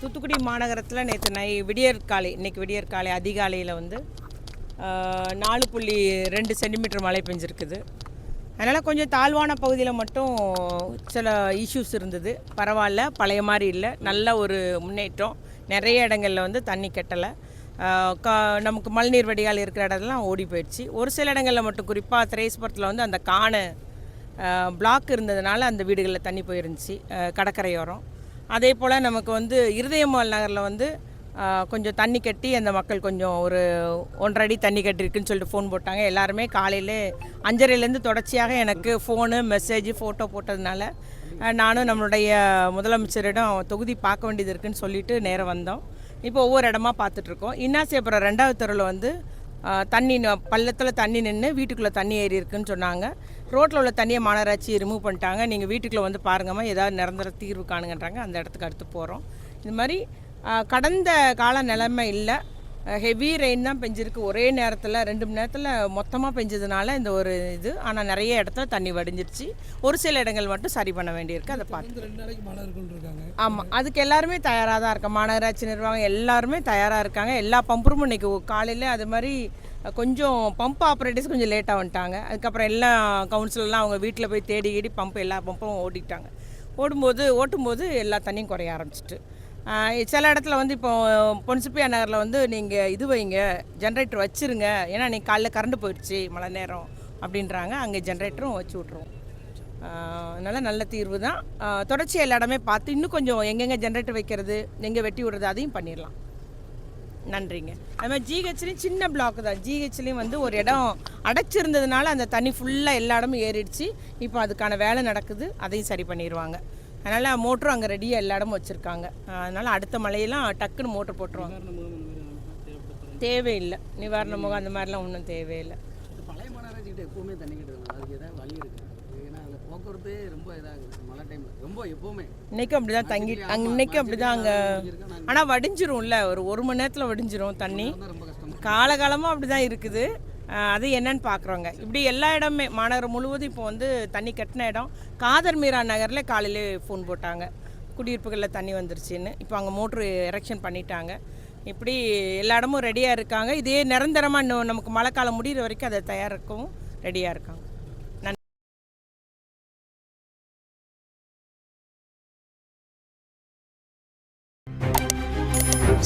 தூத்துக்குடி மாநகரத்தில் நேற்று நை விடியற் காலை இன்னைக்கு விடியற் காலை அதிகாலையில் வந்து நாலு புள்ளி ரெண்டு சென்டிமீட்டர் மழை பெஞ்சிருக்குது. அதனால் கொஞ்சம் தாழ்வான பகுதியில் மட்டும் சில இஷ்யூஸ் இருந்தது. பரவாயில்ல பழைய மாதிரி இல்லை. நல்ல ஒரு முன்னேற்றம். நிறைய இடங்களில் வந்து தண்ணி கெட்டலை. கா நமக்கு மழைநீர் வடிகால் இருக்கிற இடத்துலாம் ஓடி போயிடுச்சு. ஒரு சில இடங்களில் மட்டும் குறிப்பாக திரேஸ்புரத்தில் வந்து அந்த காண பிளாக் இருந்ததுனால அந்த வீடுகளில் தண்ணி போயிருந்துச்சு. கடற்கரையோரம். அதே போல் நமக்கு வந்து இருதயமால் நகரில் வந்து கொஞ்சம் தண்ணி கட்டி அந்த மக்கள் கொஞ்சம் ஒரு ஒன்றரை அடி தண்ணி கட்டிருக்குன்னு சொல்லிட்டு ஃபோன் போட்டாங்க. எல்லாருமே காலையிலே அஞ்சரைலேருந்து தொடர்ச்சியாக எனக்கு ஃபோனு மெசேஜ் ஃபோட்டோ போட்டதுனால நானும் நம்மளுடைய முதலமைச்சரிடம் தொகுதி பார்க்க வேண்டியது இருக்குன்னு சொல்லிட்டு நேரம் வந்தோம். இப்போ ஒவ்வொரு இடமா பார்த்துட்ருக்கோம் இன்னாசியப்புறம் ரெண்டாவது தெருவில் வந்து தண்ணி பள்ளத்தில் தண்ணி நின்று வீட்டுக்குள்ளே தண்ணி ஏறி இருக்குன்னு சொன்னாங்க. ரோட்டில் உள்ள தண்ணியை மாநகராட்சி ரிமூவ் பண்ணிட்டாங்க. நீங்கள் வீட்டுக்குள்ளே வந்து பாருங்கம்மா ஏதாவது நிரந்தர தீர்வு காணுங்கன்றாங்க. அந்த இடத்துக்கு அடுத்து போகிறோம் இது மாதிரி கடந்த கால நிலைமை இல்லை. ஹெவி ரெயின் தான் பெஞ்சிருக்கு. ஒரே நேரத்தில் ரெண்டு மணி நேரத்தில் மொத்தமாக பெஞ்சதுனால இந்த ஒரு இது. ஆனால் நிறைய இடத்துல தண்ணி வடிஞ்சிருச்சு. ஒரு சில இடங்கள் மட்டும் சரி பண்ண வேண்டியிருக்கு. அதை பார்த்து ஆமாம் அதுக்கு எல்லாருமே தயாராக தான் இருக்கோம் மாநகராட்சி நிர்வாகம் எல்லாருமே தயாராக இருக்காங்க. எல்லா பம்பரும் இன்னைக்கு காலையில் அது மாதிரி கொஞ்சம் பம்ப் ஆப்ரேட்டர்ஸ் கொஞ்சம் லேட்டாக வந்துட்டாங்க. அதுக்கப்புறம் எல்லா கவுன்சிலர்லாம் அவங்க வீட்டில் போய் தேடி கீடி பம்ப் எல்லா பம்பும் ஓடிட்டாங்க. ஓடும்போது ஓட்டும்போது எல்லா தண்ணியும் குறைய ஆரம்பிச்சிட்டு. சில இடத்துல வந்து இப்போ பொன்சிப்பியா நகரில் வந்து நீங்கள் இது வைங்க ஜென்ரேட்டர் வச்சுருங்க. ஏன்னா நீங்கள் காலைல கரண்ட் போயிடுச்சு மழை நேரம் அப்படின்றாங்க. அங்கே ஜென்ரேட்டரும் வச்சு விட்ருவோம் அதனால் நல்ல தீர்வு தான். தொடர்ச்சி எல்லா இடமே பார்த்து இன்னும் கொஞ்சம் எங்கெங்கே ஜென்ரேட்டர் வைக்கிறது எங்கே வெட்டி விடுறது அதையும் பண்ணிடலாம். நன்றிங்க. அது மாதிரி ஜிஹெச்லேயும் சின்ன பிளாக் தான். ஜிஹெச்லேயும் வந்து ஒரு இடம் அடைச்சிருந்ததுனால அந்த தண்ணி ஃபுல்லாக எல்லா இடமும் ஏறிடுச்சு. இப்போ அதுக்கான வேலை நடக்குது. அதையும் சரி பண்ணிடுவாங்க. அதனால் மோட்டரும் அங்கே ரெடியாக எல்லா இடமும் வச்சுருக்காங்க. அதனால் அடுத்த மழையெல்லாம் டக்குன்னு மோட்டர் போட்டுருவாங்க. தேவையில்லை. நிவாரண முகம் அந்த மாதிரிலாம் ஒன்றும் தேவையில்லை. பழைய மாநகராட்சிக்கிட்ட எப்போவுமே தண்ணி கட்டுறது அதுக்கு ஏதாவது வழி இருக்கு. ஏன்னா அந்த போக்குவரத்து ரொம்ப இதாகுது. மழை டைமில் ரொம்ப எப்போவுமே. இன்றைக்கும் அப்படி தான் தங்கி அங்கே இன்றைக்கும் அப்படி தான் அங்கே ஆனால் வடிஞ்சிரும்ல. ஒரு ஒரு மணி நேரத்தில் வடிஞ்சிரும் தண்ணி. தான் ரொம்ப கஷ்டமா காலகாலமாக அப்படி தான் இருக்குது. அது என்னன்னு பார்க்குறோங்க இப்படி எல்லா இடமே மாநகரம் முழுவதும் இப்போ வந்து தண்ணி கட்டின இடம். காதர் மீரா நகரில் காலையிலே ஃபோன் போட்டாங்க. குடியிருப்புகளில் தண்ணி வந்துருச்சுன்னு. இப்போ அங்கே மோட்ரு எரெக்ஷன் பண்ணிட்டாங்க. இப்படி எல்லா இடமும் ரெடியாக இருக்காங்க. இதே நிரந்தரமாக இன்னும் நமக்கு மழை காலம் முடிகிற வரைக்கும் அதை தயாரிக்கவும் ரெடியாக இருக்காங்க.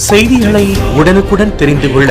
செய்திகளை உடனுக்குடன் தெரிந்து கொள்ள